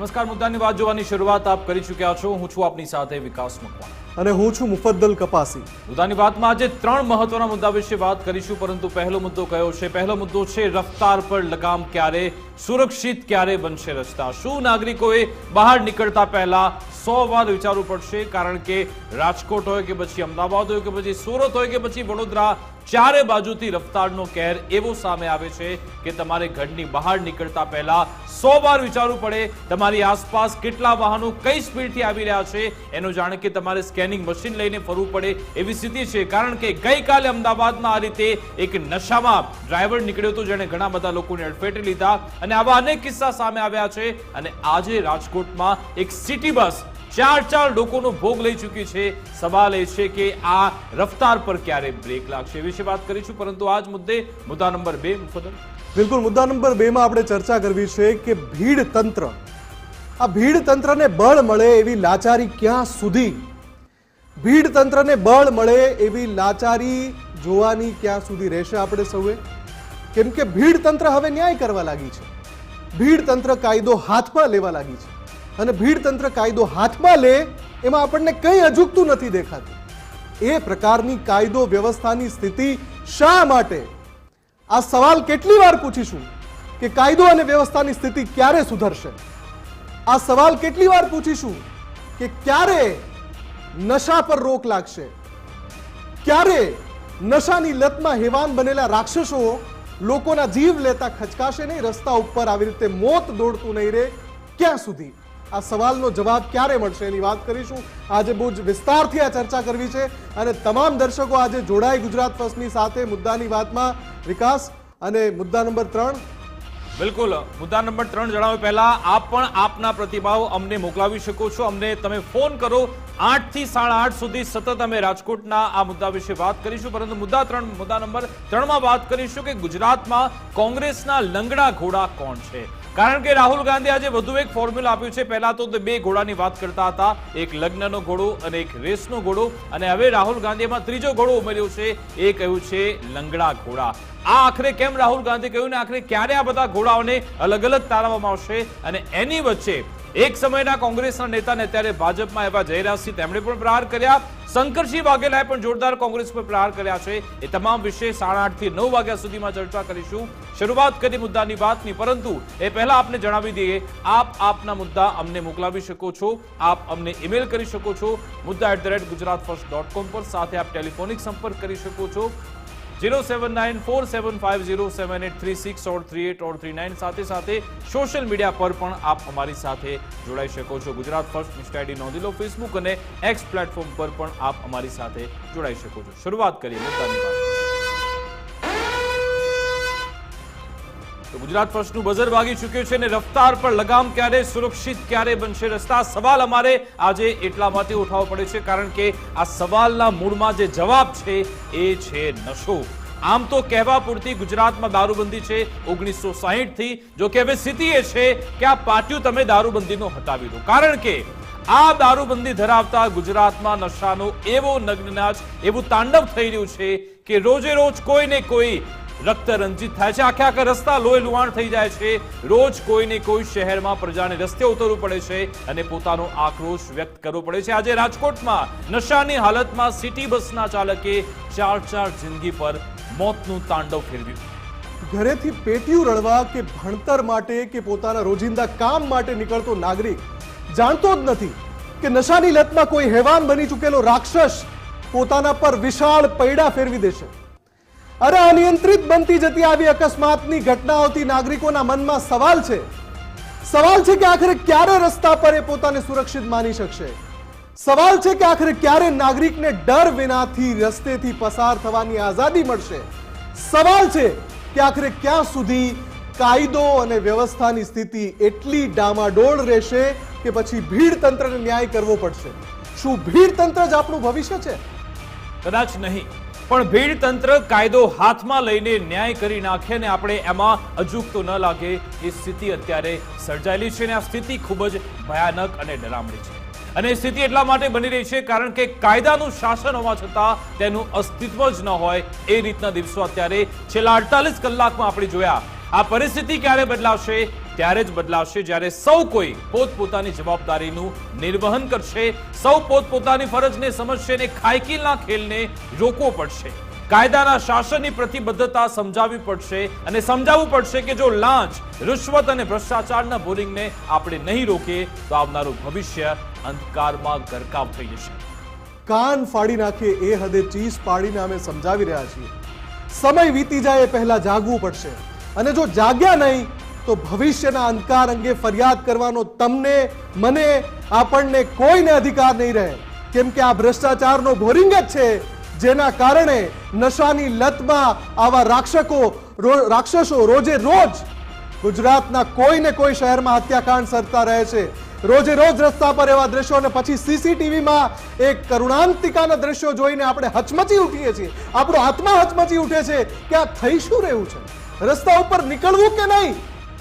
નમસ્કાર મુદ્દાની વાત જોવાની શરૂઆત આપ કરી ચૂક્યા છો. હું છું આપની સાથે વિકાસ મકવાણા. અને હું છું મુફદ્દલ કપાસી. મુદ્દાની વાતમાં આજે ત્રણ મહત્વના મુદ્દા વિશે વાત કરીશું પરંતુ પહેલો મુદ્દો કયો છે? પહેલો મુદ્દો છે રફતાર પર લગામ ક્યારે સુરક્ષિત ક્યારે બનશે રસ્તા? શું નાગરિકોએ બહાર નીકળતા પહેલા સો વાર વિચારવું પડશે? કારણ કે રાજકોટ હોય કે પછી અમદાવાદ હોય કે પછી સુરત હોય કે પછી વડોદરા ચારે બાજુથી રફતારનો કહેર એવો સામે આવે છે કે તમારે ઘરની બહાર નીકળતા પહેલા સો વાર વિચારવું પડે, તમારી આસપાસ કેટલા વાહનો કઈ સ્પીડથી આવી રહ્યા છે, એનું જાણે કે તમારે સ્કેનિંગ મશીન લઈને ફરવું પડે એવી સ્થિતિ છે. કારણ કે ગઈકાલે અમદાવાદમાં આ રીતે એક નશામાં ડ્રાઈવર નીકળ્યો હતો, જેણે ઘણા બધા લોકોને અડફેટે લીધા અને આવા અનેક કિસ્સા સામે આવ્યા છે અને આજે રાજકોટમાં એક સિટી બસ ચાર ચાર લોકોનો ભોગ લઈ ચૂકી છે. સવાલ એ છે કે આ રફતાર પર ક્યારે બ્રેક લાગશે, એ વિશે વાત કરીશું. પરંતુ આ જ મુદ્દે, મુદ્દા નંબર બે, મુફદ્દલ. બિલકુલ, મુદ્દા નંબર બે માં આપણે ચર્ચા કરવી છે કે ભીડ તંત્ર. આ ભીડ તંત્રને બળ મળે એવી લાચારી ક્યાં સુધી? ભીડ તંત્રને બળ મળે એવી લાચારી જોવાની ક્યાં સુધી રહેશે આપણે સૌએ? કેમ કે ભીડ તંત્ર હવે ન્યાય કરવા લાગી છે. ભીડ તંત્ર કાયદો હાથમાં લેવા લાગી છે. અને ભીડ તંત્ર કાયદો હાથમાં લે એમાં આપણને કંઈ અજુકતું નથી દેખાતું. એ પ્રકારની કાયદો વ્યવસ્થાની સ્થિતિ શા માટે આ સવાલ કેટલી વાર પૂછીશું કે કાયદો અને વ્યવસ્થાની સ્થિતિ ક્યારે સુધરશે? આ સવાલ કેટલી વાર પૂછીશું કે ક્યારે નશા પર રોક લાગશે? ક્યારે નશાની લતમાં હેવાન બનેલા રાક્ષસો લોકોના જીવ લેતા ખચકાશે નહીં? રસ્તા ઉપર આવી રીતે મોત દોડતું નહીં રહે. ક્યાં સુધી? આ સવાલનો જવાબ ક્યારે મળશે એની વાત કરીશું. આજે બહુ જ વિસ્તારથી આ ચર્ચા કરવી છે અને તમામ દર્શકો આજે જોડાય ગુજરાત ફર્સ્ટની સાથે મુદ્દાની વાતમાં. વિકાસ અને મુદ્દા નંબર ત્રણ. બિલકુલ. મુદ્દા નંબર ત્રણ જણાવ્યા પહેલા. આપ પણ આપના પ્રતિભાવ અમને મોકલાવી શકો છો. અમને તમે ફોન કરો. આઠથી સાડા આઠ સુધી સતત અમે રાજકોટના આ મુદ્દા વિશે વાત કરીશું. પરંતુ મુદ્દા ત્રણ, મુદ્દા નંબર ત્રણમાં વાત કરીશું કે ગુજરાતમાં કોંગ્રેસના લંગડા ઘોડા કોણ છે? કારણ કે રાહુલ ગાંધી આજે વધુ એક ફોર્મ્યુલા આપ્યું છે. પહેલા તો બે ઘોડાની વાત કરતા હતા. એક લગ્નનો ઘોડો અને એક રેસનો ઘોડો. અને હવે રાહુલ ગાંધીમાં ત્રીજો ઘોડો ઉમેર્યો છે. એ કહ્યું છે, લંગડા ઘોડા. આ આખરે કેમ રાહુલ ગાંધી કહ્યું ને આખરે ક્યારે આ બધા ઘોડાઓને અલગ અલગ તારવવામાં આવશે અને એની વચ્ચે એક સમયના કોંગ્રેસના નેતાને ત્યારે ભાજપમાં એવા જયરાજસિંહ તેમણે પણ પ્રહાર કર્યા. શંકરસિંહ વાઘેલાએ પણ જોરદાર કોંગ્રેસ પર પ્રહાર કર્યા છે. એ તમામ વિશે સાડા આઠથી નવ વાગ્યા સુધીમાં ચર્ચા કરીશું. શરૂઆત કરી મુદ્દાની વાતની, પરંતુ એ પહેલા આપને જણાવી દઈએ, આપ આપના મુદ્દા અમને મોકલાવી શકો છો. આપ અમને ઈમેલ કરી શકો છો. મુદ્દા at the rate Gujarat first dot com પર. સાથે આપ ટેલિફોનિક સંપર્ક કરી શકો છો. Zero seven nine four seven five zero seven eight three six or three eight or three nine. સાથે સાથે સોશિયલ મીડિયા પર પણ આપ અમારી સાથે જોડાઈ શકો છો. ગુજરાત ફર્સ્ટ, ઇન્સ્ટા આઈડી, નોંધી લો, ફેસબુક અને એક્સ પ્લેટફોર્મ પર પણ આપ અમારી સાથે જોડાઈ શકો છો. શરૂઆત કરીએ મુદ્દાની વાત તો ગુજરાત ફર્સ્ટનું બઝર વાગી ચૂક્યું છે અને રફતાર પર લગામ ક્યારે સુરક્ષિત, ક્યારે બનશે રસ્તા? સવાલ અમારે આજે એટલા માટે ઉઠાવવો પડે છે, કારણ કે આ સવાલના મૂળમાં જે જવાબ છે એ છે નશો. આમ તો કહેવા પૂરતી ગુજરાતમાં દારૂબંધી છે ઓગણીસો સાહીઠથી જો કે હવે સ્થિતિ એ છે કે આ પાટિયું તમે દારૂબંધીનો હટાવી દો. કારણ કે આ દારૂબંધી ધરાવતા ગુજરાતમાં નશાનો એવો નગ્નનાચ એવું તાંડવ થઈ રહ્યું છે કે રોજે રોજ કોઈને કોઈ રક્ત રંજિત થાય છે. આખે આખા રસ્તા લોહી લુહાણ થઈ જાય છે. રોજ કોઈને કોઈ શહેરમાં પ્રજાને રસ્તે ઉતરવું પડે છે અને પોતાનો આક્રોશ વ્યક્ત કરવો પડે છે. આજે રાજકોટમાં નશાની હાલતમાં સિટી બસના ચાલકે ચાર ચાર જિંદગી પર મોતનું તાંડવ ફેરવ્યું. ઘરેથી પેટીયું રળવા કે ભણતર માટે કે પોતાના રોજિંદા કામ માટે નીકળતો નાગરિક જાણતો જ નથી કે નશાની લતમાં કોઈ હેવાન બની ચૂકેલો રાક્ષસ પોતાના પર વિશાળ પૈડા ફેરવી દેશે. અરે અનિયંત્રિત બનતી જતી આવી અકસ્માતની ઘટનાઓથી નાગરિકોના મનમાં સવાલ છે. સવાલ છે કે આખરે ક્યારે રસ્તા પર એ પોતાને સુરક્ષિત માની શકશે? સવાલ છે કે આખરે ક્યારે નાગરિકને ડર વિનાથી રસ્તેથી પસાર થવાની આઝાદી મળશે? સવાલ છે કે આખરે ક્યાં સુધી કાયદો અને વ્યવસ્થાની સ્થિતિ એટલી ડામાડોળ રહેશે કે પછી ભીડ તંત્રને ન્યાય કરવો પડશે? શું ભીડ તંત્ર જ આપણું ભવિષ્ય છે? કદાચ નહીં. પણ ભીડ તંત્ર કાયદો હાથમાં લઈને ન્યાય કરી નાખે ને આપણે એમાં અજુકતો ન લાગે એ સ્થિતિ અત્યારે સર્જાયેલી છે અને આ સ્થિતિ ખૂબ જ ભયાનક અને ડરામણી છે. અને સ્થિતિ એટલા માટે બની રહી છે કારણ કે કાયદાનું શાસન હોવા છતાં તેનું અસ્તિત્વ જ ન હોય એ રીતના દિવસો અત્યારે છેલ્લા અડતાલીસ કલાકમાં આપણે જોયા. આ પરિસ્થિતિ ક્યારે બદલાશે ત્યારે જ બદલાશે જ્યારે સૌ કોઈ પોતપોતાની જવાબદારીનું નિર્વહન કરશે. સૌ પોતપોતાની ફરજને સમજશે અને ખાયકીલના ખેલને રોકવો પડશે. કાયદાના શાસનની પ્રતિબદ્ધતા સમજાવવી પડશે અને સમજાવવું પડશે કે જો લાંચ, રિશ્વત અને ભ્રષ્ટાચારના બોરિંગને આપણે નહીં રોકીએ તો આવનારું ભવિષ્ય અંધકારમાં ગરકાવ થઈ જશે. કાન ફાડી નાખે એ હદે ચીસ પાડીને અમે સમજાવી રહ્યા છીએ. સમય વીતી જાય એ પહેલા જાગવું પડશે. અને જો જાગ્યા નહીં તો ભવિષ્યના અંધકાર અંગે ફરિયાદ કરવાનો તમને, મને, આપણને કોઈને અધિકાર નહીં રહે. કેમ કે આ ભ્રષ્ટાચારનો બોરિંગ જ છે, જેના કારણે નશાની લતમાં આવા રાક્ષકો રાક્ષસો રોજે રોજ ગુજરાતના કોઈ ને કોઈ શહેરમાં હત્યાકાંડ સરતા રહે છે. રોજે રોજ રસ્તા પર એવા દ્રશ્યો અને પછી સીસીટીવીમાં એક કરુણાંતિકાના દ્રશ્યો જોઈને આપણે હચમચી ઉઠીએ છીએ. આપણો આત્મા હચમચી ઉઠે છે કે આ થઈ શું રહ્યું છે? રસ્તા ઉપર નીકળવું કે નહીં?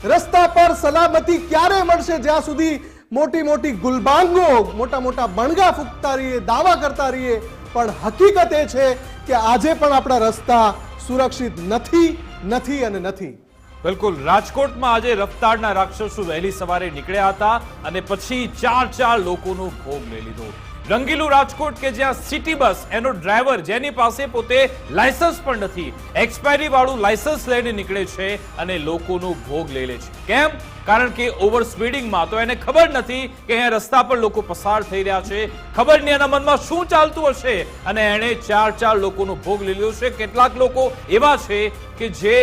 રસ્તા પર સલામતી ક્યારે મળશે? જ્યાં સુધી મોટી મોટી ગુલબાંગો, મોટા મોટા બણગા ફૂંકતા રહીએ, દાવા કરતા રહીએ, પણ હકીકત એ છે કે આજે પણ આપણા રસ્તા સુરક્ષિત નથી નથી અને નથી. બિલકુલ. રાજકોટમાં આજે રફતારના રાક્ષસો વહેલી સવારે નીકળ્યા હતા અને પછી ચાર ચાર લોકોનો ભોગ લઈ લીધો. રંગીલું રાજકોટ કે જ્યાં સિટી બસ એનો ડ્રાઈવર જેની પાસે પોતે લાયસન્સ પણ નથી એક્સપાયરી વાળું લાયસન્સ લઈને નીકળે છે અને લોકોનો ભોગ લઈ લે છે. કેમ? કારણ કે ઓવર સ્પીડિંગમાં તો એને ખબર નથી કે અહીંયા રસ્તા પર લોકો પસાર થઈ રહ્યા છે. ખબર નહીં એના મનમાં શું ચાલતું હશે. અને એણે ચાર ચાર લોકોનો ભોગ લીધો છે. કેટલાક લોકો એવા છે કે જે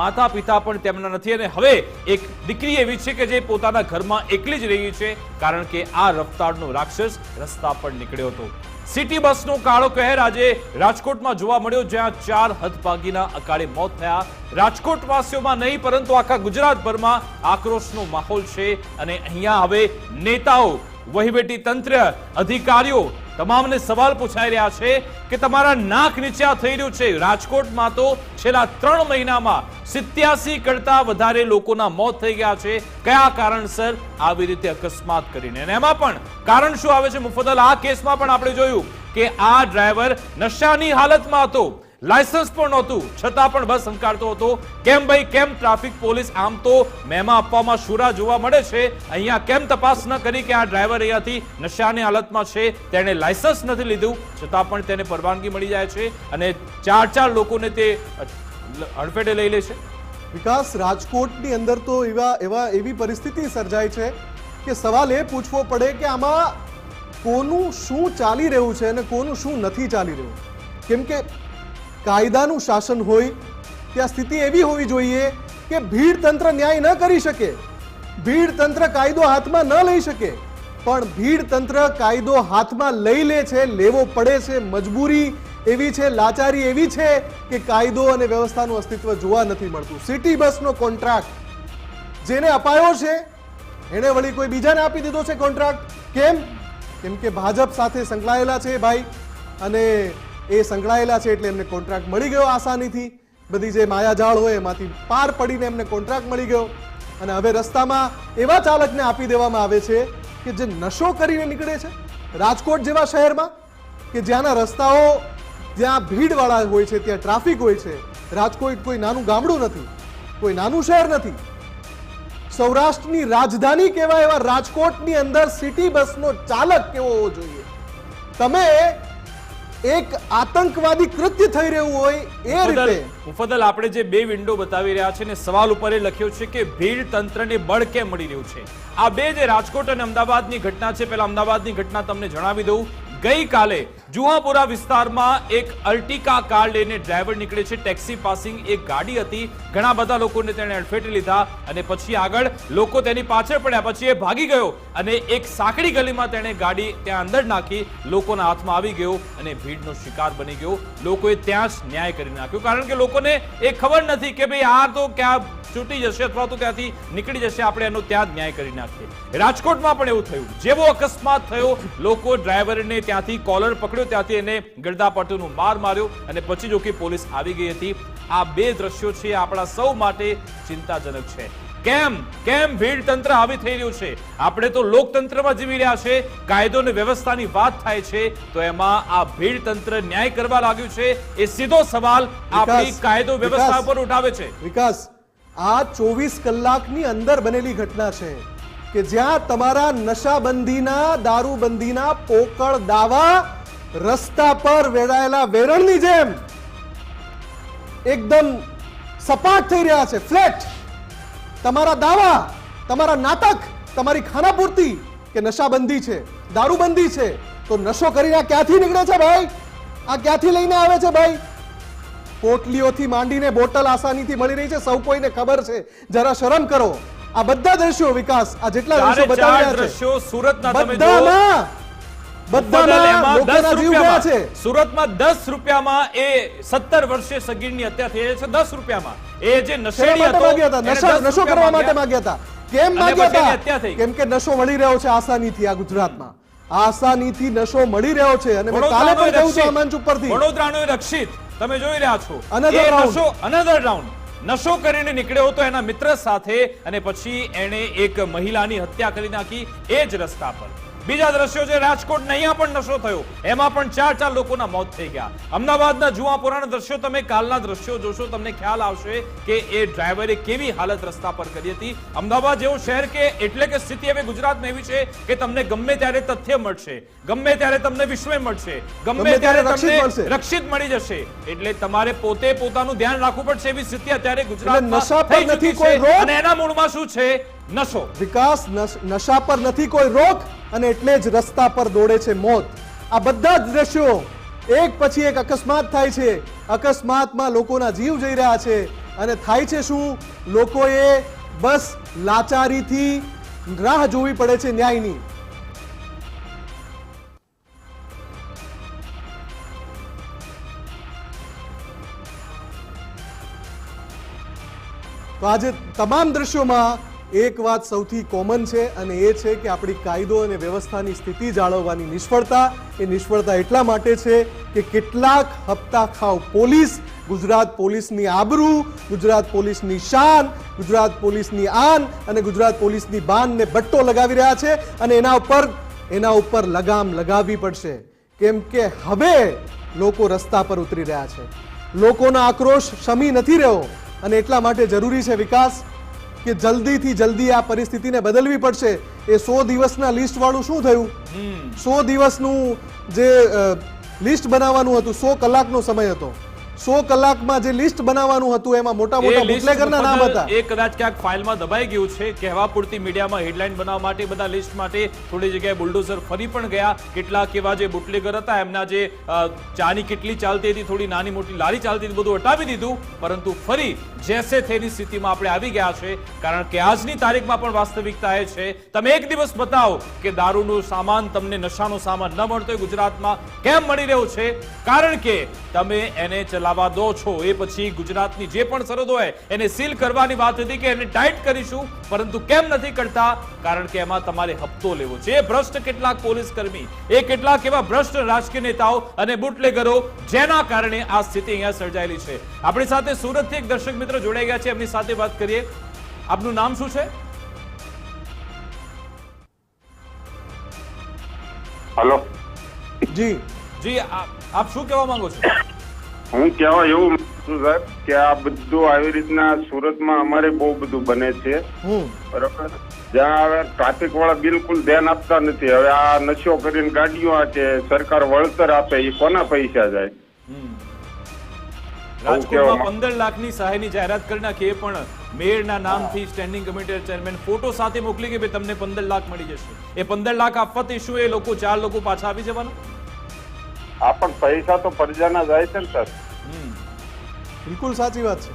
માતા પિતા પણ તેમના નથી. અને હવે એક દીકરી એવી છે કે જે પોતાના ઘરમાં એકલી જ રહી છે. કારણ કે આ રફતારનો રાક્ષસ રસ્તા પર નીકળ્યો હતો. સિટી બસનો કાળો કહેર આજે રાજકોટમાં જોવા મળ્યો, જ્યાં ચાર હદભાગીના અકાળે મોત થયા. રાજકોટવાસીઓમાં નહીં, પરંતુ આખા ગુજરાતભરમાં આક્રોશનો માહોલ છે. અને અહીંયા હવે નેતાઓ, વહીવટી તંત્ર, અધિકારીઓ તમામને સવાલ પૂછાઈ રહ્યા છે કે તમારા નાક નીચે આ થઈ રહ્યું છે. રાજકોટમાં તો છેલ્લા ત્રણ મહિનામાં સિત્યાસી કરતા વધારે લોકોના મોત થઈ ગયા છે. કયા કારણસર? આવી રીતે અકસ્માત કરીને. અને એમાં પણ કારણ શું આવે છે? મુફદલ આ કેસમાં પણ આપણે જોયું કે આ ડ્રાઈવર નશાની હાલતમાં હતો. લાયસન્સ પણ નહોતું. છતાં પણ બસ હંકારતો હતો. કેમ ભાઈ, કેમ ટ્રાફિક પોલીસ આમ તો મેમા આપવામાં શુરા જોવા મળે છે? અહીંયા કેમ તપાસ ન કરી કે આ ડ્રાઈવર અહીંયાથી નશાની હાલતમાં છે? તેણે લાયસન્સ નથી લીધું. છતાં પણ તેને પરવાનગી મળી જાય છે અને ચાર ચાર લોકોને તે હડફેટે લઈ લે છે. વિકાસ, રાજકોટની અંદર તો એવા એવા, એવી પરિસ્થિતિ સર્જાય છે કે સવાલ એ પૂછવો પડે કે આમાં કોનું શું ચાલી રહ્યું છે અને કોનું શું નથી ચાલી રહ્યું? કેમ કે કાયદાનું શાસન હોય, ત્યાં સ્થિતિ એવી હોવી જોઈએ કે ભીડ તંત્ર ન્યાય ન કરી શકે, ભીડ તંત્ર કાયદો હાથમાં ન લઈ શકે, પણ ભીડ તંત્ર કાયદો હાથમાં લઈ લે છે, લેવો પડે છે, મજબૂરી એવી છે, લાચારી એવી છે કે કાયદો અને વ્યવસ્થાનું અસ્તિત્વ જોવા નથી મળતું. સિટી બસનો કોન્ટ્રાક્ટ જેને અપાયો છે, એણે વળી કોઈ બીજાને આપી દીધો છે કોન્ટ્રાક્ટ? કેમ? કેમ કે ભાજપ સાથે સંકળાયેલા છે ભાઈ, અને એ સંકળાયેલા છે એટલે એમને કોન્ટ્રાક્ટ મળી ગયો આસાનીથી. બધી જે માયાજાળ હોય એમાંથી પાર પડીને એમને કોન્ટ્રાક્ટ મળી ગયો. અને હવે રસ્તામાં એવા ચાલકને આપી દેવામાં આવે છે કે જે નશો કરીને નીકળે છે. રાજકોટ જેવા શહેરમાં કે જ્યાંના રસ્તાઓ જ્યાં ભીડવાળા હોય છે, ત્યાં ટ્રાફિક હોય છે. રાજકોટ કોઈ નાનું ગામડું નથી, કોઈ નાનું શહેર નથી. સૌરાષ્ટ્રની રાજધાની કહેવાય એવા રાજકોટની અંદર સિટી બસનો ચાલક કેવો હોવો જોઈએ? તમે એક આતંકવાદી કૃત્ય થઈ રહ્યું હોય એ રીતે. મુફદલ આપણે જે બે વિન્ડો બતાવી રહ્યા છે ને સવાલ ઉપર એ લખ્યો છે કે ભીડ તંત્રને બળ કેમ મળી રહ્યું છે? આ બે જે રાજકોટ અને અમદાવાદની ઘટના છે પેલા અમદાવાદની ઘટના તમને જણાવી દઉં. ગઈકાલે જુહાપુરા વિસ્તારમાં એક અલ્ટિકા કાર લઈને ડ્રાઈવર નીકળે છે. ટેક્સી પાસિંગ એક ગાડી હતી. ઘણા બધા લોકોને તેણે અડફેટે લીધા અને પછી આગળ લોકો તેની પાછળ પડ્યા. પછી એ ભાગી ગયો અને એક સાંકડી ગલીમાં તેણે ગાડી ત્યાં અંદર નાખી. લોકોના હાથમાં આવી ગયો અને ભીડનો શિકાર બની ગયો. લોકોએ ત્યાં જ ન્યાય કરી નાખ્યો. કારણ કે લોકોને એ ખબર નથી કે ભાઈ આ તો ક્યાં છૂટી જશે અથવા તો ત્યાંથી નીકળી જશે. આપણે એનો ત્યાં જ ન્યાય કરી નાખીએ. રાજકોટમાં પણ એવું થયું. જેવો અકસ્માત થયો, લોકો ડ્રાઈવરને ત્યાંથી કોલર પકડ્યો. ત્યાંથી એને ગળદાપટુનું માર માર્યો અને પછી જો કે પોલીસ આવી ગઈ હતી. આ બે દ્રશ્યો છે આપણા સૌ માટે ચિંતાજનક છે. કેમ? કેમ ભીડ તંત્ર આવી થઈ રહ્યું છે? આપણે તો લોકતંત્રમાં જીવી રહ્યા છે કાયદો અને વ્યવસ્થાની વાત થાય છે તો એમાં આ ભીડ તંત્ર ન્યાય કરવા લાગ્યું છે એ સીધો સવાલ આપણી કાયદો વ્યવસ્થા. પર ઉઠાવે છે. વિકાસ આ ચોવીસ કલાકની અંદર બનેલી ઘટના છે કે જ્યાં તમારા નશાબંધીના દારૂબંધીના પોકળ દાવા રસ્તા પર વેરાયેલા વેરણની જેમ એકદમ સપાટ થઈ રહ્યા છે. ફ્લેટ. તમારા દાવા તમારા નાટક તમારી ખાનાપૂર્તિ કે નશાબંધી છે દારૂબંધી છે તો નશો કરીને આ ક્યાંથી નીકળે છે ભાઈ? આ ક્યાંથી લઈને આવે છે ભાઈ? પોટલીઓથી માંડીને બોટલ આસાનીથી મળી રહી છે. સૌ કોઈને ખબર છે. જરા શરમ કરો. આ બધા દ્રશ્યો વિકાસ આ જેટલા દ્રશ્યો બતાવ્યા છે. સુરતના બધામાં સુરતમાં દસ રૂપિયામાં એ સત્તર વર્ષે સગીરની હત્યા થઈ છે. દસ રૂપિયામાં. એ જે નશેડી હતો માંગ્યા હતા. એને નશા 10 નશો કરવા માટે માંગ્યા. માંગ્યા હતા. કેમ માંગ્યા પછી એની હત્યા હતા કેમ કે નશો મળી રહ્યો છે આસાનીથી આ ગુજરાતમાં. આસાનીથી નશો મળી રહ્યો છે અને મેં કાલે પણ કહ્યું છું મંચ ઉપરથી. વડોદરાનો રક્ષિત. તમે જોઈ રહ્યા છો. નશો અનધર રાઉન્ડ નશો કરીને નીકળ્યો હતો એના મિત્ર સાથે અને પછી એણે એક મહિલાની હત્યા કરી નાખી. એ જ રસ્તા પર. બીજા દ્રશ્યો છે રાજકોટ અહીંયા પણ નશો થયો. એમાં પણ ચાર ચાર લોકોના મોત થઈ ગયા. અમદાવાદના જુવાપુરાના દ્રશ્યો તમે કાલના દ્રશ્યો જોશો તમને ખ્યાલ આવશે કે એ ડ્રાઈવરે કેવી હાલત રસ્તા પર કરી હતી. અમદાવાદ જેવું શહેર કે એટલે કે સ્થિતિ હવે ગુજરાતમાં એવી છે કે તમને ગમે ત્યારે તથ્ય મળશે ગમે ત્યારે તમને વિશ્વય મળશે ગમે ત્યારે તમને રક્ષિત મળી જશે. એટલે તમારે પોતે પોતાનું ધ્યાન રાખવું પડશે એવી સ્થિતિ અત્યારે ગુજરાતમાં થઈ ચૂકી નથી છે. અને એના મૂળમાં શું છે? નશો. વિકાસ નશ- પર નથી કોઈ રોક અને એટલે જ રસ્તા પર દોડે છે મોત. આ બધા જ દ્રશ્યો એક પછી એક અકસ્માત થાય છે. અકસ્માતમાં લોકોના જીવ જઈ રહ્યા છે. અને થાય છે શું? લોકોએ બસ લાચારીથી રાહ જોવી પડે છે ન્યાયની. તો આજે તમામ દ્રશ્યોમાં એક વાત સૌથી કોમન છે અને એ છે કે આપણી કાયદો અને વ્યવસ્થાની સ્થિતિ જાળવવાની નિષ્ફળતા, એ નિષ્ફળતા એટલા માટે છે કે કેટલાક હપ્તા ખાવ પોલીસ, ગુજરાત પોલીસની આબરૂ, ગુજરાત પોલીસની શાન, ગુજરાત પોલીસની આન અને ગુજરાત પોલીસની બાનને બટ્ટો લગાવી રહ્યા છે અને એના ઉપર એના ઉપર લગામ લગાવવી પડશે. કેમ કે હવે લોકો રસ્તા પર ઉતરી રહ્યા છે. લોકોનો આક્રોશ શમી નથી રહ્યો અને એટલા માટે જરૂરી છે વિકાસ. કે જલ્દીથી જલ્દી આ પરિસ્થિતિને બદલવી પડશે એ સો દિવસના લિસ્ટ વાળું શું થયું? સો દિવસનું જે લિસ્ટ બનાવવાનું હતું સો કલાકનો સમય હતો. સો કલાકમાં જે લિસ્ટ બનાવવાનું હતું એમાં મોટા મોટા બુટલેગરના નામ હતા. એ કદાચ ક્યાંક ફાઇલમાં દબાઈ ગયું છે કહેવા પૂરતી મીડિયામાં હેડલાઇન બનાવવા માટે બધા લિસ્ટ માટે થોડી જગ્યાએ બુલડોઝર ફરી પણ ગયા. કેટલાક એવા જે બુટલેગર હતા એમના જે ચાની કેટલી ચાલતી હતી થોડી નાની મોટી લારી ચાલતી હતી બધું હટાવી દીધું. પરંતુ ફરી જેસે થેની સ્થિતિમાં આપણે આવી ગયા છે કારણ કે આજની તારીખમાં પણ વાસ્તવિકતા એ છે. તમે એક દિવસ બતાવો કે દારૂનો સામાન તમને નશાનો સામાન ન મળતો ગુજરાતમાં કેમ મળી રહ્યો છે? કારણ કે તમે એને ચલાવવા દો છો. એ પછી ગુજરાતની જે પણ સરહદો હોય એને સીલ કરવાની વાત હતી કે એને ટાઈટ કરીશું. પરંતુ કેમ નથી કરતા? કારણ કે એમાં તમારે હપ્તો લેવો છે. ભ્રષ્ટ કેટલાક પોલીસ કર્મી એ કેટલાક એવા ભ્રષ્ટ રાજકીય નેતાઓ અને બુટલેગરો જેના કારણે આ સ્થિતિ અહીંયા સર્જાયેલી છે. આપણી સાથે સુરતથી એક દર્શક મિત્ર જોડાઈ ગયા છે. એમની સાથે વાત કરીએ. આપનું નામ શું છે? હલો. જી. જી આપ શું કહેવા માંગો છો? હું કહેવા એવું છું સાહેબ કે આ બધું આવી રીતના સુરતમાં અમારે બહુ બધું બને છે. બરોબર? જ્યાં હવે ટ્રાફિક વાળા બિલકુલ ધ્યાન આપતા નથી. હવે આ નશો કરીને ગાડીઓ આ છે સરકાર વળતર આપે એ કોના પૈસા જાય? રાજકોટમાં પંદર લાખની સહાયની જાહેરાત કરી નાખી. એ પણ મેયરના નામથી સ્ટેન્ડિંગ કમિટી ચેરમેન ફોટો સાથે મોકલી કે ભાઈ તમને પંદર લાખ મળી જશે. એ પંદર લાખ આપવાથી શું એ લોકો ચાર લોકો પાછા આવી જવાના? આ પણ પૈસા તો પ્રજાના જાય છે ને સર. બિલકુલ સાચી વાત છે.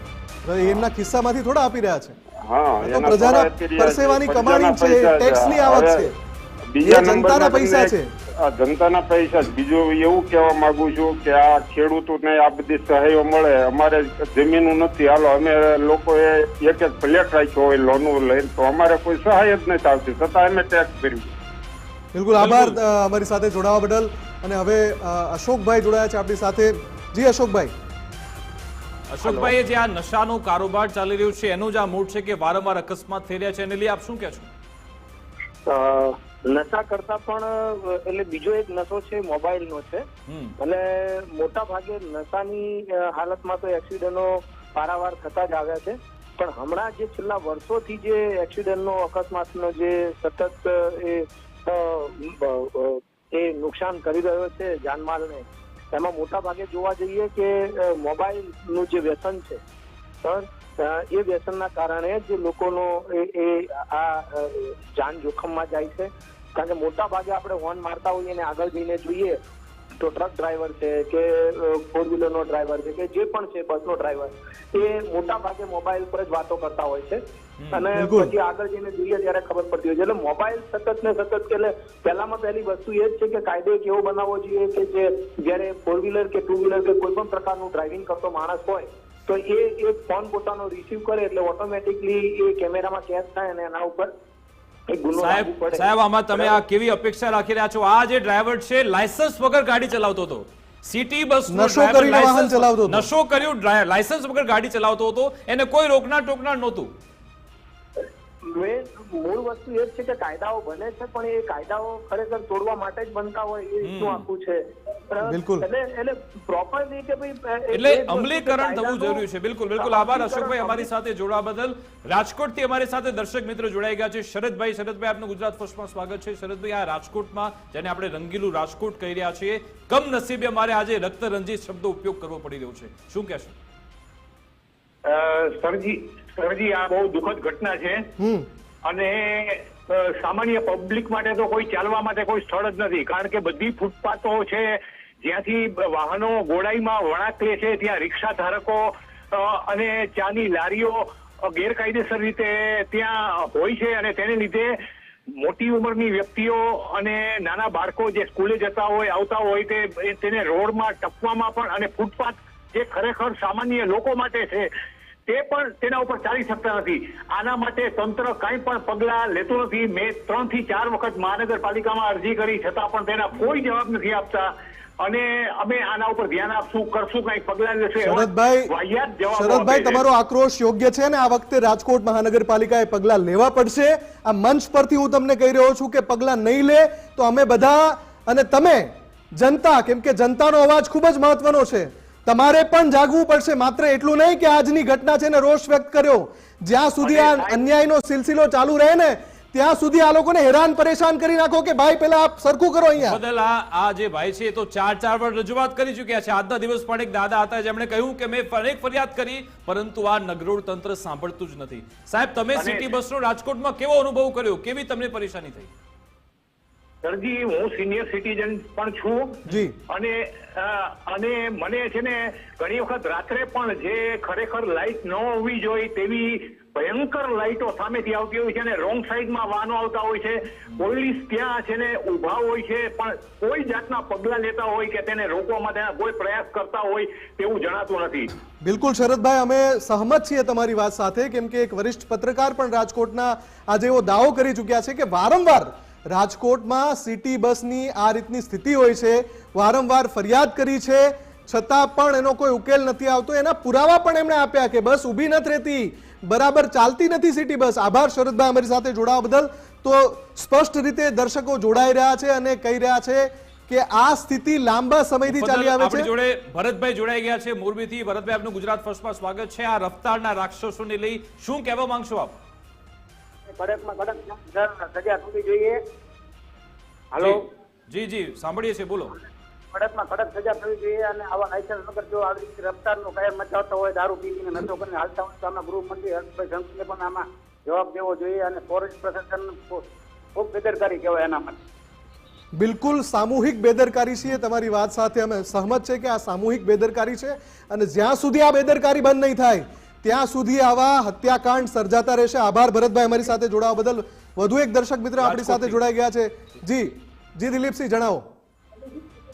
એમના ખિસ્સામાંથી થોડા આપી રહ્યા છે. હા એના પ્રજાના પરસેવાની કમાણી છે, ટેક્સની આવક છે. બીજા જનતાના પૈસા છે. આ જનતાના પૈસા છે. બીજું એવું કહેવા માંગુ છું કે આ ખેડૂતોને આ બધી સહાયો મળે. અમારે જમીનું નથી. હાલો અમે લોકોએ એક એક પ્લેટ રાખ્યો હોય લોનું લઈને તો અમારે કોઈ સહાય જ નથી આવતી. છતાં અમે ટેક્સ ભર્યું. બિલકુલ આભાર અમારી સાથે જોડાવા બદલ. અને હવે અશોકભાઈ જોડાયા છે આપણી સાથે. જી અશોકભાઈ. અશોકભાઈ જે આ નશાનો કારોબાર ચાલી રહ્યો છે એનું જ આ મૂળ છે કે વારંવાર અકસ્માત થઈ રહ્યા છે. એને લઈ આપ શું કહે છો? નશા કરતા પણ એટલે બીજો એક નશો છે મોબાઈલનો છે. એટલે અને મોટા ભાગે નશાની હાલતમાં તો એક્સિડન્ટો પારાવાર થતા જ આવ્યા છે. પણ હમણાં જે છેલ્લા વર્ષોથી જે એક્સિડન્ટનો અકસ્માતનો જે સતત એ એ નુકસાન કરી રહ્યો છે જાનમાલને. એમાં મોટા ભાગે જોવા જઈએ કે મોબાઈલનું જે વ્યસન છે, સર એ વ્યસનના કારણે જ લોકોનો એ આ જાન જોખમમાં જાય છે. કારણ કે મોટા ભાગે આપણે હોર્ન મારતા હોઈએ અને આગળ જઈને જોઈએ તો ટ્રક ડ્રાઈવર છે કે ફોર વ્હીલરનો ડ્રાઈવર છે કે જે પણ છે બસનો ડ્રાઈવર એ મોટા ભાગે મોબાઈલ પર જ વાતો કરતા હોય છે અને. પછી આગળ જઈને જોઈએ ત્યારે ખબર પડતી હોય છે એટલે મોબાઈલ સતત ને સતત એટલે પહેલામાં પહેલી વસ્તુ એ જ છે કે કાયદો એક એવો બનાવવો જોઈએ કે જે જ્યારે ફોર વ્હીલર કે ટુ વ્હીલર કે કોઈ પણ પ્રકારનું ડ્રાઇવિંગ કરતો માણસ હોય તો એ એ ફોન પોતાનો રિસીવ કરે એટલે ઓટોમેટિકલી એ કેમેરામાં કેચ થાય અને એના ઉપર એક સાહેબ સાહેબ આમાં તમે આ કેવી અપેક્ષા રાખી રહ્યા છો? આ જે ડ્રાઈવર છે લાયસન્સ વગર ગાડી ચલાવતો હતો. સિટી બસ નશો કરીને વાહન ચલાવતો હતો. નશો કર્યું લાયસન્સ વગર ગાડી ચલાવતો હતો. એને કોઈ રોકના ટોકના નહોતું. મૂળ વસ્તુ એ છે કે કાયદાઓ બને છે પણ એ કાયદાઓ ખરેખર તોડવા માટે જ બનતા હોય એ રીતનું આખું છે. બિલકુલ. એટલે કે ભાઈ એટલે અમલીકરણ થવું જરૂરી છે. બિલકુલ બિલકુલ. આભાર અશોકભાઈ અમારી સાથે જોડવા બદલ. રાજકોટથી અમારી સાથે દર્શક મિત્રો જોડાઈ ગયા છે. શરદભાઈ શરદભાઈ આપનું ગુજરાત ફર્સ્ટમાં સ્વાગત છે. શરદભાઈ આ રાજકોટમાં જેને આપણે રંગીલું રાજકોટ કહી રહ્યા છીએ કમ નસીબે અમારે આજે રક્તરંજિત શબ્દો ઉપયોગ કરવો પડી રહ્યો છે. શું કહેશો? સરજી સરજી આ બહુ દુઃખદ ઘટના છે. અને સામાન્ય પબ્લિક માટે તો કોઈ ચાલવા માટે કોઈ સ્થળ જ નથી. કારણ કે બધી ફૂટપાથો છે, જ્યાંથી વાહનો ગોળાઈમાં વળાંક લે છે, ત્યાં રિક્ષા ધારકો અને ચાની લારીઓ ગેરકાયદેસર રીતે ત્યાં હોય છે અને તેને લીધે મોટી ઉંમરની વ્યક્તિઓ અને નાના બાળકો જે સ્કૂલે જતા હોય, આવતા હોય તે તેને રોડમાં ટપવામાં પણ અને ફૂટપાથ જે ખરેખર સામાન્ય લોકો માટે છે તે પણ તેના ઉપર ચાલી શકતા નથી. આના માટે તંત્ર કંઈ પણ પગલાં લેતું નથી. મેં ત્રણથી ચાર વખત મહાનગરપાલિકામાં અરજી કરી છતાં પણ તેના કોઈ જવાબ નથી આપતા. અને અમે આના ઉપર ધ્યાન આપશું કરશું કંઈક પગલાં લેશું શરદભાઈ શરદભાઈ તમારો આક્રોશ યોગ્ય છે ને? આ વખતે રાજકોટ મહાનગરપાલિકાએ પગલાં લેવા પડશે. આ મંચ પરથી હું તમને કહી રહ્યો છું કે પગલાં નહીં લે તો અમે બધા અને તમે જનતા કેમ કે જનતાનો અવાજ ખૂબ જ મહત્વનો છે. તમારે પણ જાગવું પડશે. માત્ર એટલું નહીં કે આજની ઘટના છે ને રોષ વ્યક્ત કર્યો. જ્યાં સુધી આ અન્યાયનો સિલસિલો ચાલુ રહે ને ત્યાં સુધી આ લોકોને હેરાન પરેશાન કરી નાખો કે ભાઈ પેલા આપ સરખું કરો અહીંયા. બદલ આ આ જે ભાઈ છે એ તો ચાર ચાર વાર રજૂઆત કરી ચૂક્યા છે. આજના દિવસ પણ એક દાદા હતા જેમણે કહ્યું કે મેં અનેક ફરિયાદ કરી પરંતુ આ નગરોળ તંત્ર સાંભળતું જ નથી. સાહેબ તમે સિટી બસનો રાજકોટમાં કેવો અનુભવ કર્યો? કેવી તમને પરેશાની થઈ? સરજી હું સિનિયર સિટીઝન પણ છું. જી. અને અને મને છે ને ઘણી વખત રાત્રે પણ જે ખરેખર લાઇટ ન હોવી જોઈએ તેવી ભયંકર લાઇટો સામેથી આવતી હોય છે અને રોંગ સાઈડમાં વાહનો આવતા હોય છે. પોલીસ ત્યાં છે ને ઊભા હોય છે પણ કોઈ જાતના પગલા લેતા હોય કે તેને રોકવા માટેના કોઈ પ્રયાસ કરતા હોય તેવું જણાતું નથી. બિલકુલ શરદભાઈ અમે સહમત છીએ તમારી વાત સાથે કેમ કે એક વરિષ્ઠ પત્રકાર પણ રાજકોટના આજે એવો દાવો કરી ચૂક્યા છે કે વારંવાર રાજકોટમાં સિટી બસની આ રીતની સ્થિતિ હોય છે વારંવાર ફરિયાદ કરી છે છતાં પણ એનો કોઈ ઉકેલ નથી આવતો. એના પુરાવા પણ એમણે આપ્યા કે બસ ઊભી નથી રહેતી બરાબર ચાલતી નથી સિટી બસ. આભાર શરદભાઈ અમારી સાથે જોડાવા બદલ. તો સ્પષ્ટ રીતે દર્શકો જોડાઈ રહ્યા છે અને કહી રહ્યા છે કે આ સ્થિતિ લાંબા સમયથી ચાલી આવે છે. જોડે ભરતભાઈ જોડાઈ ગયા છે મોરબીથી. ભરતભાઈ આપનું ગુજરાત ફર્સ્ટમાં સ્વાગત છે આ રફતારના રાક્ષસોને લઈ. શું કહેવા માંગશો આપ? કડકમાં કડક સજા થવી જોઈએ. હાલો? જી જી સાંભળીએ છીએ બોલો. કડકમાં કડક સજા થવી જોઈએ અને આવા લાયસન્સ વગર જો આવી રીતે રફતારનો કાયમ મચાવતા હોય દારૂ પીને નશો કરીને હાલતા હોય તો આમાં ગૃહમંત્રી હર્ષભાઈ સંઘને પણ આમાં જવાબ દેવો જોઈએ અને ફોરેસ્ટ પ્રશાસન ખૂબ બેદરકારી કહેવાય એના માટે. બિલકુલ સામૂહિક બેદરકારી છે તમારી વાત સાથે અમે સહમત છે કે આ સામૂહિક બેદરકારી છે અને જ્યાં સુધી આ બેદરકારી બંધ નહીં થાય ત્યાં સુધી આવા હત્યાકાંડ સર્જાતા રહેશે. આભાર ભરતભાઈ અમારી સાથે જોડાવા બદલ. વધુ એક દર્શક મિત્ર આપણી સાથે જોડાઈ ગયા છે. જી જી દિલીપસિંહ જણાવો.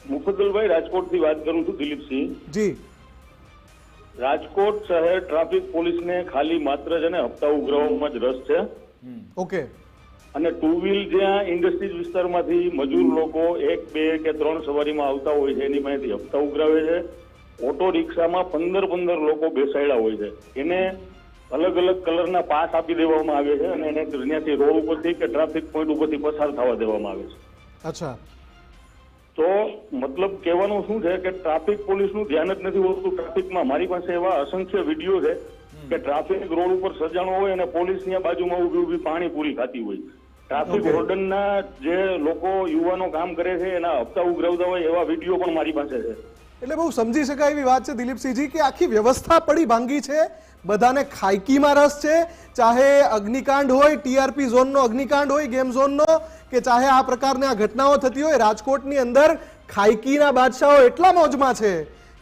મુફદ્દલભાઈ રાજકોટથી વાત કરું છું દિલીપસિંહ. જી. રાજકોટ શહેર ટ્રાફિક પોલીસને ખાલી માત્ર છે ને હપ્તા ઉઘરાવવામાં જ રસ છે. ઓકે. અને ટુ વ્હીલ જ્યાં ઇન્ડસ્ટ્રીઝ વિસ્તારમાંથી મજૂર લોકો એક બે કે ત્રણ સવારીમાં આવતા હોય છે એની પાસેથી હપ્તા ઉઘરાવે છે. ઓટો રિક્ષામાં પંદર પંદર લોકો બેસાડ્યા હોય છે. એને અલગ અલગ કલરના પાસ આપી દેવામાં આવે છે અને એને ત્યાંથી રોડ ઉપરથી કે ટ્રાફિક પોઈન્ટ ઉપરથી પસાર થવા દેવામાં આવે છે. અચ્છા. તો મતલબ કહેવાનું શું છે કે ટ્રાફિક પોલીસનું ધ્યાન જ નથી હોતું. ટ્રાફિકમાં મારી પાસે એવા અસંખ્ય વીડિયો છે કે ટ્રાફિક રોડ ઉપર સજાણો હોય અને પોલીસની બાજુમાં ઊભી ઊભી પાણી પૂરી ખાતી હોય. ટ્રાફિક. વોર્ડનના જે લોકો યુવાનો કામ કરે છે એના હપ્તા ઉઘરાવતા હોય એવા વીડિયો પણ મારી પાસે છે. એટલે બહુ સમજી શકાય એવી વાત છે દિલીપસિંહજી કે આખી વ્યવસ્થા પડી ભાંગી છે. બધાને ખાયકીમાં રસ છે. ચાહે અગ્નિકાંડ હોય, ટીઆરપી ઝોનનો અગ્નિકાંડ હોય, ગેમ ઝોનનો, કે ચાહે આ પ્રકારની આ ઘટનાઓ થતી હોય, રાજકોટની અંદર ખાયકીના બાદશાહો એટલા મોજમાં છે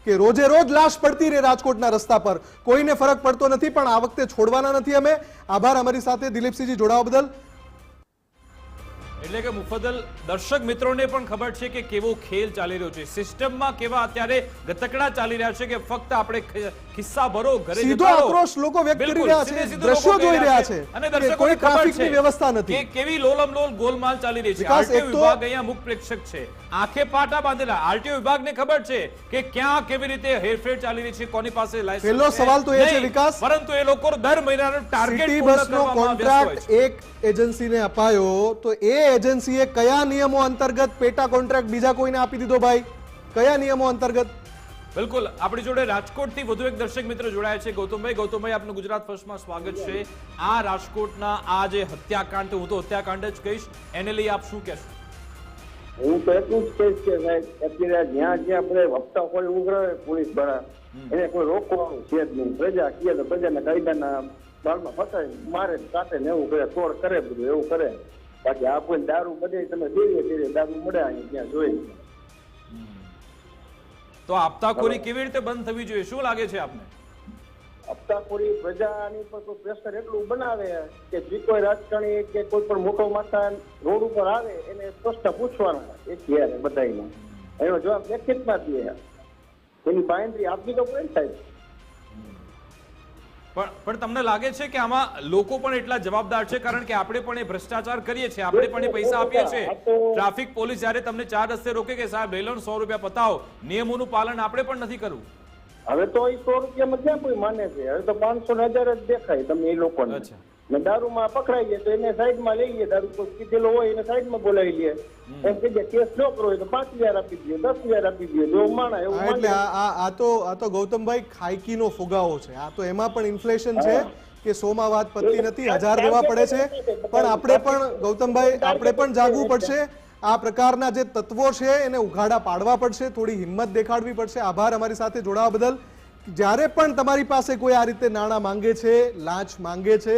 કે રોજે રોજ લાશ પડતી રહે રાજકોટના રસ્તા પર. કોઈને ફરક પડતો નથી, પણ આ વખતે છોડવાના નથી અમે. આભાર અમારી સાથે દિલીપસિંહજી જોડાવા બદલ. એટલે કે મુફદલ દર્શક મિત્રોને પણ ખબર છે કે કેવો ખેલ ચાલી રહ્યો છે. સિસ્ટમમાં કેવા અત્યારે ગતકડા ચાલી રહ્યા છે કે ફક્ત આપણે ખિસ્સા ભરો ઘરે સીધો આક્રોશ લોકો વ્યક્ત કરી રહ્યા છે, દ્રશ્યો જોઈ રહ્યા છે. અને દર્શકોને ખબર છે વ્યવસ્થા નથી. કે કેવી લોલમલોલ ગોલમાલ ચાલી રહી છે. આરટીઓ વિભાગ અહીંયા મુખ પ્રેક્ષક છે. આંખે પાટા બાંધેલા. આરટીઓ વિભાગને ખબર છે કે ક્યાં કેવી રીતે હેરફેર ચાલી રહી છે કોની પાસે લાયસન્સ પહેલો સવાલ તો એ છે, વિકાસ. પરંતુ એ લોકો દર મહિનાનો ટાર્ગેટ પૂર્ણ કરવામાં વ્યસ્ત હોય કોન્ટ્રાક્ટ એક એજન્સીને અપાયો તો એ એજન્સીએ કયા નિયમો અંતર્ગત પેટા કોન્ટ્રાક્ટ બીજા કોઈને આપી દીધો ભાઈ? કયા નિયમો અંતર્ગત? બિલકુલ. આપણી જોડે રાજકોટથી વધુ એક દર્શક મિત્ર જોડાયા છે. ગૌતમભાઈ ગૌતમભાઈ આપનું ગુજરાત ફર્સ્ટમાં સ્વાગત છે. આ રાજકોટના આ જે હત્યાકાંડ હું તો હત્યાકાંડ જ કહીશ. એને લઈ આપ શું કહેશો? હું તો એટલું જ કહીશ કે સાહેબ અત્યારે જ્યાં જ્યાં આપણે હપ્તા કોઈ ઉઘરાવે પોલીસ દ્વારા એને કોઈ રોકવાનું છે જ નહીં. પ્રજા કીએ તો પ્રજાને કાયદાના બાળમાં ફસાય મારે કાટે ને એવું કરે તોડ કરે બધું એવું કરે. બાકી આ કોઈ દારૂ બધે તમે ધીરે ધીરે દારૂ મળે અહીં ત્યાં જોઈ તો આપતાખોરી કેવી રીતે બંધ થવી જોઈએ? શું લાગે છે આપને? હપ્તાખોરી પ્રજાની પર કોઈ પ્રેશર એટલું બનાવે કે જે કોઈ રાજકારણી કે કોઈ પણ મોટો માતા રોડ ઉપર આવે એને પ્રશ્ન પૂછવાના એ ઘેર બધાને એનો જવાબ લેખિતમાં દે એની બાંયધરી આપવી તો પડે ને સાહેબ. પણ પણ તમને લાગે છે કે આમાં લોકો પણ એટલા જવાબદાર છે? કારણ કે આપણે પણ એ ભ્રષ્ટાચાર કરીએ છીએ આપણે પણ એ પૈસા આપીએ છીએ. ટ્રાફિક પોલીસ જ્યારે તમને ચાર રસ્તે રોકે કે સાહેબ લઈ સો રૂપિયા પતાવો નિયમોનું પાલન આપણે પણ નથી કરવું. હવે તો એ સો રૂપિયામાં ક્યાં કોઈ માને છે? હવે તો પાંચસો હજાર જ દેખાય તમે એ લોકોને. અચ્છા. ને દારૂમાં પકડાઈ જાય તો એને સાઈડમાં લઈ લે દારૂ કીધેલો હોય એને સાઈડમાં બોલાવી લે. એમ કહી દે કેસ ન કરો તો પાંચ હજાર આપી દે દસ હજાર આપી દે જો માણા એવું એટલે આ તો આ તો ગૌતમભાઈ ખાયકીનો ફુગાવો છે. આ તો એમાં પણ ઇન્ફ્લેશન છે કે સોમાં વાત પતતી નથી હજાર દેવા પડે છે. પણ આપણે પણ ગૌતમભાઈ આપણે પણ જાગવું પડશે. આ પ્રકારના જે તત્વો છે એને ઉઘાડા પાડવા પડશે થોડી હિંમત દેખાડવી પડશે. આભાર અમારી સાથે જોડાવા બદલ. જ્યારે પણ તમારી પાસે કોઈ આ રીતે નાણાં માંગે છે લાંચ માંગે છે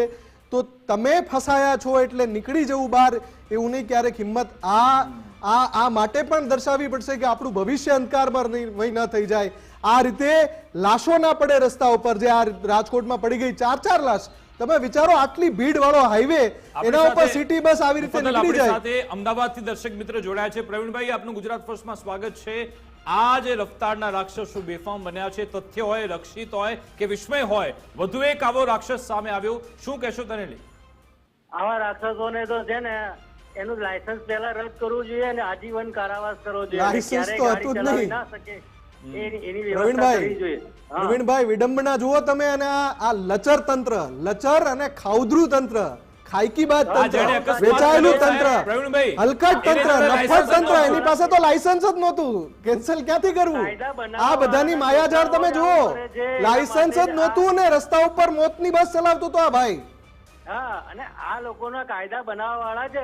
તો તમે ફસાયા છો એટલે નીકળી જવું બહાર એવું નહીં ક્યારેક હિંમત આ આ આ માટે પણ દર્શાવવી પડશે કે આપણું ભવિષ્ય અંધકારમાં નહીં- વહી ન થઈ જાય. આ રીતે લાશો ના પડે રસ્તા ઉપર જે આ રાજકોટમાં પડી ગઈ ચાર ચાર લાશ. તમે વિચારો આટલી ભીડ વાળો હાઈવે એના ઉપર સિટી બસ આવી રીતે નીકળી જાય. સાથે અમદાવાદથી દર્શક મિત્ર જોડાયા છે. પ્રવીણભાઈ આપનું ગુજરાત ફર્સ્ટમાં સ્વાગત છે. આ જે રફતારના રાક્ષસો બેફામ બન્યા છે. તથ્ય હોય રક્ષિત હોય કે વિસ્મય હોય વધુ એક આવો રાક્ષસ સામે આવ્યો. શું કહેશો તને લઈ? આવા રાક્ષસોને તો છે ને એનું લાયસન્સ પહેલા રદ કરવું જોઈએ અને આજીવન કારાવાસ કરવો જોઈએ. લાયસન્સ તો ગાડી હતું જ નહીં. ના શકે. પ્રવીણભાઈ પ્રવીણભાઈ વિડંબના જુઓ તમે અને આ આ લચર તંત્ર લચર અને ખાઉદ્રુ તંત્ર. ખાયકીબાજ બાદ તંત્ર. વેચાયેલું તંત્ર. હલકટ તંત્ર જ તંત્ર એની પાસે તો લાયસન્સ જ નહોતું. કેન્સલ ક્યાંથી કરવું? આ બધાની માયાજાળ તમે જુઓ. લાયસન્સ જ નહોતું ને રસ્તા ઉપર મોતની બસ ચલાવતો તો આ ભાઈ. હા અને આ લોકોના કાયદા બનાવવા વાળા જ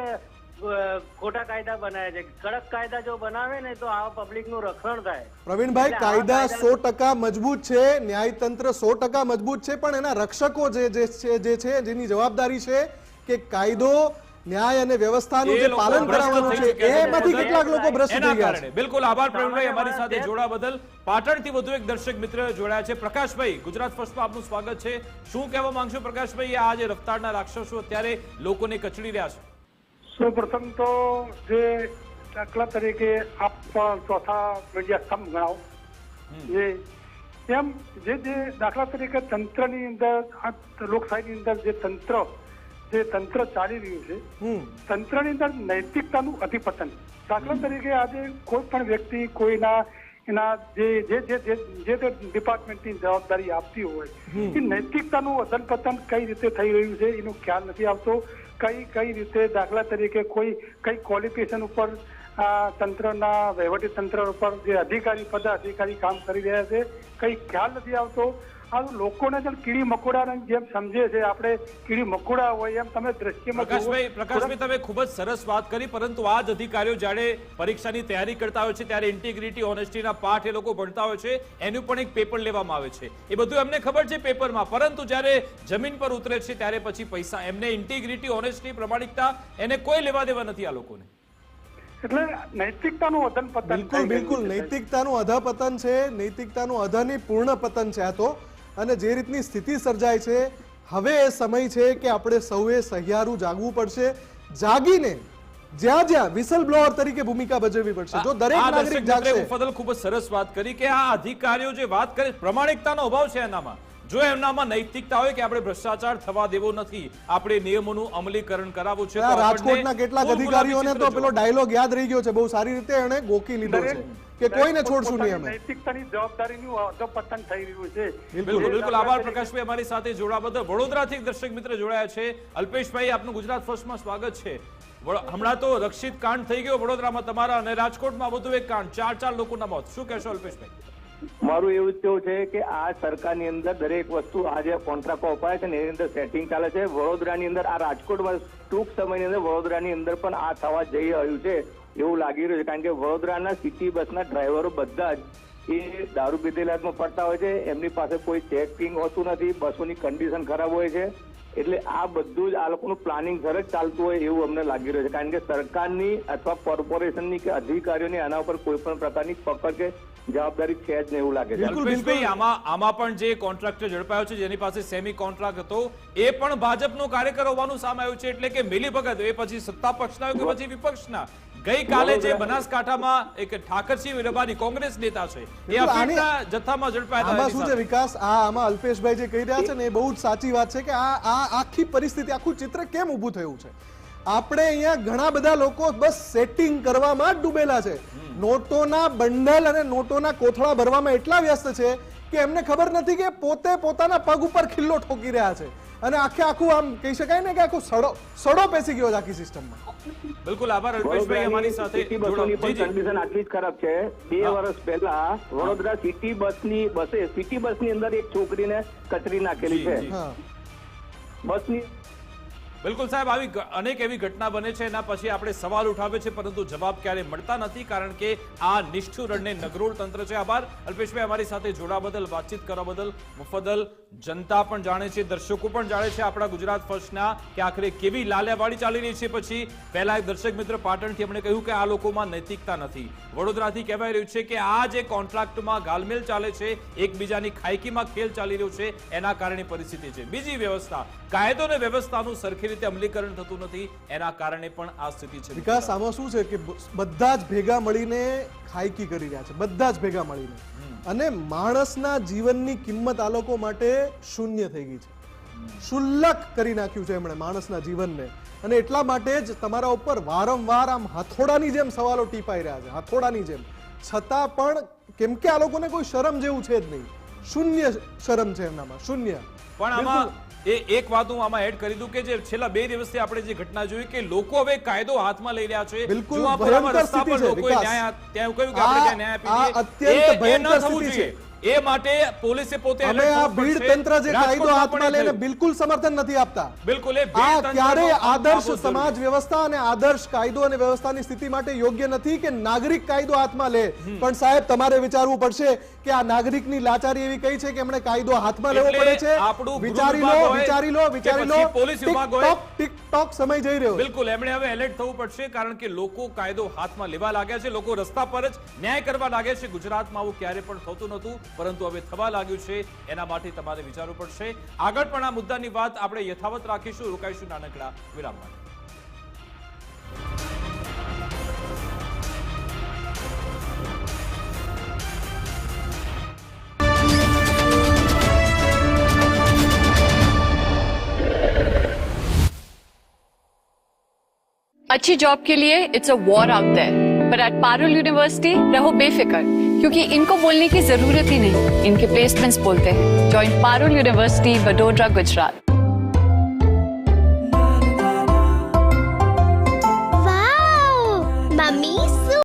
ખોટા કાયદા બનાવે છે. કડક કાયદા જો બનાવે ને તો આ પબ્લિકનું રક્ષણ થાય. પ્રવીણભાઈ કાયદા કાયદા- સો ટકા મજબૂત છે ન્યાયતંત્ર સો ટકા મજબૂત છે પણ એના રક્ષકો જે જે છે જે છે જેની જવાબદારી છે કે કાયદો ન્યાય અને વ્યવસ્થાનું જે પાલન કરાવવાનું છે એમાંથી કેટલાક લોકો ભ્રષ્ટ થઈ ગયા છે. બિલકુલ આભાર પ્રવીણભાઈ અમારી સાથે જોડા બદલ પાટણથી વધુ એક દર્શક મિત્ર જોડાયા છે. પ્રકાશભાઈ ગુજરાત ફર્સ્ટમાં આપનું સ્વાગત છે. શું કહેવા માંગશો પ્રકાશભાઈ? આ જે રફતારના રાક્ષસો અત્યારે લોકોને કચડી રહ્યા છે. સૌપ્રથમ તો જે દાખલા તરીકે આપ ચોથા મીડિયા સ્તંભ ગણાવો. જે એમ જે જે દાખલા તરીકે તંત્રની અંદર લોકશાહીની અંદર જે તંત્ર જે તંત્ર ચાલી રહ્યું છે તંત્રની અંદર નૈતિકતાનું અધિપતન. દાખલા તરીકે આજે કોઈ પણ વ્યક્તિ કોઈના એના જે જે જે જે તે ડિપાર્ટમેન્ટની જવાબદારી આપતી હોય એ નૈતિકતાનું અધનપતન કઈ રીતે થઈ રહ્યું છે એનો ખ્યાલ નથી આવતો. કઈ કઈ રીતે દાખલા તરીકે કોઈ કઈ ક્વોલિફિકેશન ઉપર આ તંત્રના વહીવટી તંત્ર ઉપર જે અધિકારી પદા અધિકારી કામ કરી રહ્યા છે કઈ ખ્યાલ નથી આવતો. આ લોકોને છે કીડી મકોડા જેમ સમજે છે આપણે કીડી મકોડા હોય એમ તમે દ્રશ્યમાં પ્રકાશભાઈ પ્રકાશભાઈ તમે ખૂબ જ સરસ વાત કરી પરંતુ આ જ અધિકારીઓ જ્યારે પરીક્ષાની તૈયારી કરતા હોય છે ત્યારે ઇન્ટિગ્રિટી ઓનેસ્ટીના પાઠ એ લોકો ભણતા હોય છે એનું પણ એક પેપર લેવામાં આવે છે. એ બધું એમને ખબર છે પેપરમાં પરંતુ જ્યારે જમીન પર ઉતરે છે ત્યારે પછી પૈસા એમને ઇન્ટિગ્રિટી ઓનેસ્ટી પ્રમાણિકતા એને કોઈ લેવા દેવા નથી આ લોકોને. એટલે નૈતિકતાનું અધન પતન બિલકુલ બિલકુલ. નૈતિકતાનું અધપતન છે નૈતિકતાનું અધની પૂર્ણ પતન છે આ તો. અને જે રીતની સ્થિતિ સર્જાય છે હવે એ સમય છે કે આપણે સૌએ સહિયારું જાગવું પડશે. જાગીને જ્યાં જ્યાં વિસલ બ્લોઅર તરીકે ભૂમિકા ભજવવી પડશે. જો દરેક નાગરિક જાગશે. ફદલ ખૂબ જ સરસ વાત કરી કે આ અધિકારીઓ જે વાત કરે પ્રમાણિકતાનો અભાવ છે એનામાં. જો એમનામાં નૈતિકતા હોય કે આપણે ભ્રષ્ટાચાર થવા દેવો નથી આપણે નિયમોનું અમલીકરણ કરાવવું છે રાજકોટના કેટલાક અધિકારીઓને તો પેલો ડાયલોગ યાદ રહી ગયો છે બહુ સારી રીતે એને ગોકી લીધો છે કે કોઈને છોડશું નહીં અમે નૈતિકતાની જવાબદારીનું અધપતન થઈ રહ્યું છે. બિલકુલ બિલકુલ. આભાર પ્રકાશભાઈ અમારી સાથે જોડવા બદલ. વડોદરાથી એક દર્શક મિત્ર જોડાયા છે. અલ્પેશભાઈ આપનું ગુજરાત ફર્સ્ટમાં સ્વાગત છે. હમણાં તો રક્ષિત કાંડ થઈ ગયો વડોદરામાં તમારા અને રાજકોટમાં વધુ એક કાંડ. ચાર ચાર લોકોના મોત. શું કહેશો અલ્પેશભાઈ? મારું એવું જ કેવું છે કે આ સરકારની અંદર દરેક વસ્તુ આ જે કોન્ટ્રાક્ટો અપાય છે ને એની અંદર સેટિંગ ચાલે છે. વડોદરાની અંદર આ રાજકોટમાં ટૂંક સમયની અંદર વડોદરાની અંદર પણ આ થવા જઈ રહ્યું છે એવું લાગી રહ્યું છે. કારણ કે વડોદરાના સિટી બસના ડ્રાઈવરો બધા જ એ દારૂ પીધેલા પડતા હોય છે. એમની પાસે કોઈ ચેકિંગ હોતું નથી. બસોની કન્ડિશન ખરાબ હોય છે. એટલે આ બધું જ આ લોકોનું પ્લાનિંગ સરસ ચાલતું હોય એવું અમને લાગી રહ્યું છે. કારણ કે સરકારની અથવા કોર્પોરેશનની કે અધિકારીઓની આના ઉપર કોઈ પણ પ્રકારની પકડ કે જવાબદારી છે જ નહીં એવું લાગે છે. અલ્પેશભાઈ આમાં આમાં પણ જે કોન્ટ્રાક્ટર ઝડપાયો છે જેની પાસે સેમી કોન્ટ્રાક્ટ હતો એ પણ ભાજપનો કાર્યકર હોવાનું સામે આવ્યું છે. એટલે કે મિલીભગત એ પછી સત્તા પક્ષના હોય કે પછી વિપક્ષના. ગઈકાલે જે બનાસકાંઠામાં એક ઠાકરસિંહ વિરબાની કોંગ્રેસ નેતા છે એ અફીણના જથ્થામાં ઝડપાયા આમાં હતા શું છે વિકાસ? આ આમાં અલ્પેશભાઈ જે કહી રહ્યા છે ને એ બહુ જ સાચી વાત છે કે આ આ આખી પરિસ્થિતિ આખું ચિત્ર કેમ ઊભું થયું છે? આપણે અહીંયા ઘણા બધા લોકો બસ સેટિંગ કરવામાં જ ડૂબેલા છે. નોટોના બંડલ અને નોટોના કોથળા ભરવામાં એટલા વ્યસ્ત છે કે એમને ખબર નથી કે પોતે પોતાના પગ ઉપર ખિલ્લો ઠોકી રહ્યા છે. અને આખે આખું આમ કહી શકાય ને કે આખો સડો સડો પેસી ગયો આખી સિસ્ટમમાં. બિલકુલ આભાર અલ્પેશભાઈ અમારી સાથે. કન્ડિશન આટલી જ ખરાબ છે. બે વર્ષ પહેલા વડોદરા સિટી બસની બસે સિટી બસની અંદર એક છોકરીને કચરી નાખેલી છે. બસની બિલકુલ સાહેબ આવી અનેક એવી ઘટના બને છે. એના પછી આપણે સવાલ ઉઠાવે છે પરંતુ જવાબ ક્યારે મળતા નથી કારણ કે આ નિષ્ઠુર અને નગરોળ તંત્ર છે. આભાર. અલ્પેશભાઈ અમારી સાથે જોડા બદલ વાતચીત કરવા બદલ મુફદ્દલ જનતા પણ જાણે છે, દર્શકો પણ જાણે છે આપણા ગુજરાત ફર્સ્ટના કે આખરે કેવી લાલિયાવાડી ચાલી રહી છે પછી પહેલા એક દર્શક મિત્ર પાટણથી એમણે કહ્યું કે આ લોકોમાં નૈતિકતા નથી. વડોદરાથી કહેવાય રહ્યું છે કે આ જે કોન્ટ્રાક્ટમાં ગાલમેલ ચાલે છે, એકબીજાની ખાયકીમાં ખેલ ચાલી રહ્યો છે, એના કારણે પરિસ્થિતિ છે. બીજી વ્યવસ્થા, કાયદો અને વ્યવસ્થાનું સરખી રીતે અમલીકરણ થતું નથી, એના કારણે પણ આ સ્થિતિ છે. વિકાસ આમાં શું છે કે બધા જ ભેગા મળીને ખાયકી કરી રહ્યા છે, બધા જ ભેગા મળીને? અને માણસના જીવનની કિંમત આ લોકો માટે શૂન્ય થઈ ગઈ છે. શુલ્લક કરી નાખ્યું છે એમણે માણસના જીવનને. અને એટલા માટે જ તમારા ઉપર વારંવાર આમ હથોડાની જેમ સવાલો ટીપાઈ રહ્યા છે, હથોડાની જેમ. છતાં પણ કેમ કે આ લોકોને કોઈ શરમ જેવું છે જ નહીં. શૂન્ય શરમ છે એમનામાં શૂન્ય. પણ આમાં એ એક વાત હું આમાં એડ કરી દઉં કે જે છેલ્લા બે દિવસથી આપણે જે ઘટના જોઈ કે લોકો હવે કાયદો હાથમાં લઈ રહ્યા છે. બિલકુલ ભયંકર સ્થિતિ છે, વિકાસ. ન્યાય ત્યાં કહ્યું કે આપણે ન્યાય આ આપી અત્યંત ભયંકર સ્થિતિ જોઈએ. એ માટે પોલીસે પોતે અમે આ ભીડ તંત્ર જે કાયદો હાથમાં લઈને બિલકુલ સમર્થન નથી આપતા. બિલકુલ એ આ અંત આદર્શ સમાજ વ્યવસ્થા અને આદર્શ કાયદો અને વ્યવસ્થાની સ્થિતિ માટે યોગ્ય નથી કે નાગરિક કાયદો હાથમાં લે. પણ સાહેબ તમારે વિચારવું પડશે કે આ નાગરિકની લાચારી એવી કઈ છે કે એમણે કાયદો હાથમાં લેવો પડે છે? વિચારી લો વિચારી લો વિચારી લો. પોલીસ વિભાગ હોય. ટિકટોક ટિકટોક સમય જઈ રહ્યો. બિલકુલ એમણે હવે એલર્ટ થવું પડશે કારણ કે લોકો કાયદો હાથમાં લેવા લાગ્યા છે લોકો રસ્તા પર જ ન્યાય કરવા લાગ્યા છે. ગુજરાતમાં આવું ક્યારે પણ થતું નહોતું. પરંતુ હવે થવા લાગ્યું છે એના માટે તમારે વિચારવું પડશે આગળ પણ આ મુદ્દાની વાત આપણે યથાવત રાખીશું રોકાઈશું નાનકડા વિરામ માટે अच्छी जॉब के लिए it's a war out there पर एट पारुल यूनिवर्सिटी रहो बेफिक्र क्योंकि इनको बोलने की ज़रूरत ही नहीं। इनके प्लेसमेंट्स बोलते हैं। Join Parul university Vadodara Gujarat mummy